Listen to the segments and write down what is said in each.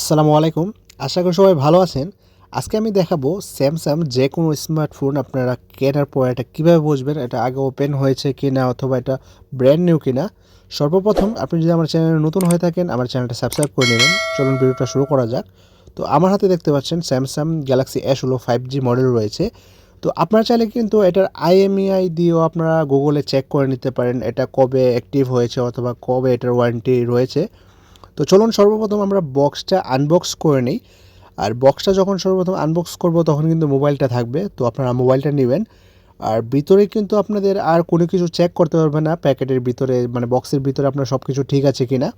আসসালামু আলাইকুম। আশা করি সবাই ভালো আছেন। আজকে আমি দেখাবো স্যামসাং যে কোনো স্মার্টফোন আপনারা কেনার পর এটা কীভাবে বুঝবেন, এটা আগে ওপেন হয়েছে কি না অথবা এটা ব্র্যান্ড নিউ কিনা। সর্বপ্রথম আপনি যদি আমার চ্যানেলে নতুন হয়ে থাকেন, আমার চ্যানেলটা সাবস্ক্রাইব করে নেবেন। চলুন ভিডিওটা শুরু করা যাক। তো আমার হাতে দেখতে পাচ্ছেন স্যামসাং গ্যালাক্সি এস হলো ফাইভ জি মডেল রয়েছে। তো আপনারা চাইলে কিন্তু এটার আইএমইআই দিয়েও আপনারা গুগলে চেক করে নিতে পারেন, এটা কবে অ্যাক্টিভ হয়েছে অথবা কবে এটার ওয়ারেন্টি রয়েছে। তো চলুন সর্বপ্রথম আমরা বক্সটা আনবক্স করে নিই। আর বক্সটা যখন সর্বপ্রথম আনবক্স করব, তখন কিন্তু মোবাইলটা থাকবে। তো আপনারা মোবাইলটা নেবেন। আর ভিতরে কিন্তু আপনাদের আর কোনো কিছু চেক করতে পারবে না, প্যাকেটের ভিতরে মানে বক্সের ভিতরে আপনার সব কিছু ঠিক আছে কি না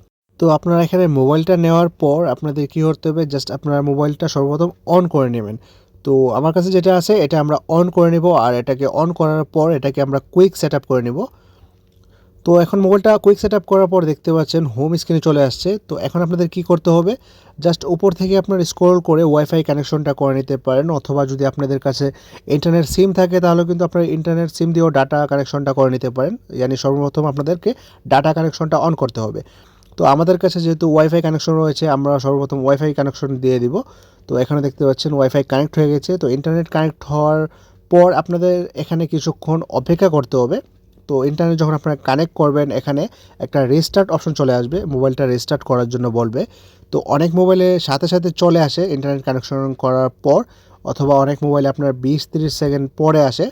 তো আপনারা এখানে মোবাইলটা নেওয়ার পর আপনাদের কী করতে হবে জাস্ট আপনারা মোবাইলটা সর্বপ্রথম অন করে নেবেন। তো আমার কাছে যেটা আছে, এটা আমরা অন করে নেব। আর এটাকে অন করার পর এটাকে আমরা কুইক সেট করে নেব। তো এখন মোবাইলটা কুইক সেট করার পর দেখতে পাচ্ছেন হোম স্ক্রিনে চলে আসছে। তো এখন আপনাদের কি করতে হবে? জাস্ট উপর থেকে আপনার স্ক্রল করে ওয়াইফাই কানেকশনটা করে নিতে পারেন, অথবা যদি আপনাদের কাছে ইন্টারনেট সিম থাকে, তাহলে কিন্তু আপনার ইন্টারনেট সিম দিয়েও ডাটা কানেকশনটা করে নিতে পারেন। ইয়ানি সর্বপ্রথম আপনাদেরকে ডাটা কানেকশনটা অন করতে হবে। তো আমাদের কাছে যেহেতু ওয়াইফাই কানেকশন রয়েছে, আমরা সর্বপ্রথম ওয়াইফাই কানেকশন দিয়ে দিব। তো এখানে দেখতে পাচ্ছেন ওয়াইফাই কানেক্ট হয়ে গেছে। তো ইন্টারনেট কানেক্ট হওয়ার পর আপনাদের এখানে কিছুক্ষণ অপেক্ষা করতে হবে। তো ইন্টারনেট যখন আপনারা কানেক্ট করবেন, এখানে একটা রেস্টার্ট অপশন চলে আসবে। মোবাইলটা রেস্টার্ট করার জন্য বলবে। তো অনেক মোবাইলে সাথে সাথে চলে আসে ইন্টারনেট কানেকশন করার পর, অথবা অনেক মোবাইলে আপনার বিশ তিরিশ সেকেন্ড পরে আসে।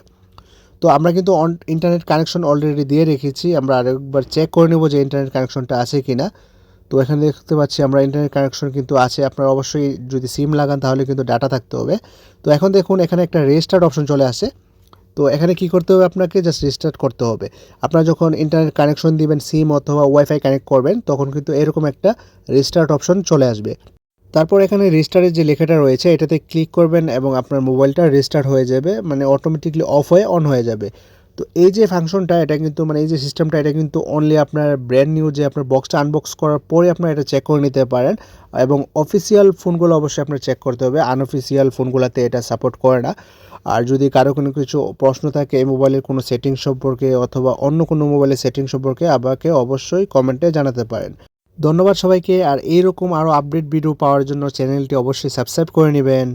তো আমরা কিন্তু ইন্টারনেট কানেকশন অলরেডি দিয়ে রেখেছি। আমরা আরেকবার চেক করে নেব যে ইন্টারনেট কানেকশনটা আছে কি না তো এখানে দেখতে পাচ্ছি আমরা ইন্টারনেট কানেকশন কিন্তু আছে। আপনার অবশ্যই যদি সিম লাগান তাহলে কিন্তু ডাটা থাকতে হবে। তো এখন দেখুন, এখানে একটা রেজিস্টার্ড অপশন চলে আসে। তো এখানে কি করতে হবে আপনাকে? জাস্ট রেজিস্টার করতে হবে। আপনারা যখন ইন্টারনেট কানেকশন দিবেন সিম অথবা ওয়াইফাই কানেক্ট করবেন, তখন কিন্তু এরকম একটা রেজিস্টার্ট অপশন চলে আসবে। তারপর এখানে রেজিস্টারের যে লেখাটা রয়েছে, এটাতে ক্লিক করবেন এবং আপনার মোবাইলটা রেজিস্টার্ট হয়ে যাবে মানে অটোমেটিকলি অফ হয়ে অন হয়ে যাবে। তো এই যে ফাংশনটা এটা কিন্তু মানে এই যে সিস্টেমটা এটা কিন্তু অনলি আপনার ব্র্যান্ড নিউ যে আপনার বক্সটা আনবক্স করার পরে আপনার এটা চেক করে নিতে পারেন। এবং অফিসিয়াল ফোনগুলো অবশ্যই আপনার চেক করতে হবে। আনঅফিসিয়াল ফোনগুলোতে এটা সাপোর্ট করে না। আর যদি কারও কোনো কিছু প্রশ্ন থাকে এই মোবাইলের কোনো সেটিং সম্পর্কে অথবা অন্য কোনো মোবাইলের সেটিং সম্পর্কে, আমাকে অবশ্যই কমেন্টে জানাতে পারেন। ধন্যবাদ সবাইকে। আর এইরকম আরও আপডেট ভিডিও পাওয়ার জন্য চ্যানেলটি অবশ্যই সাবস্ক্রাইব করে নেবেন।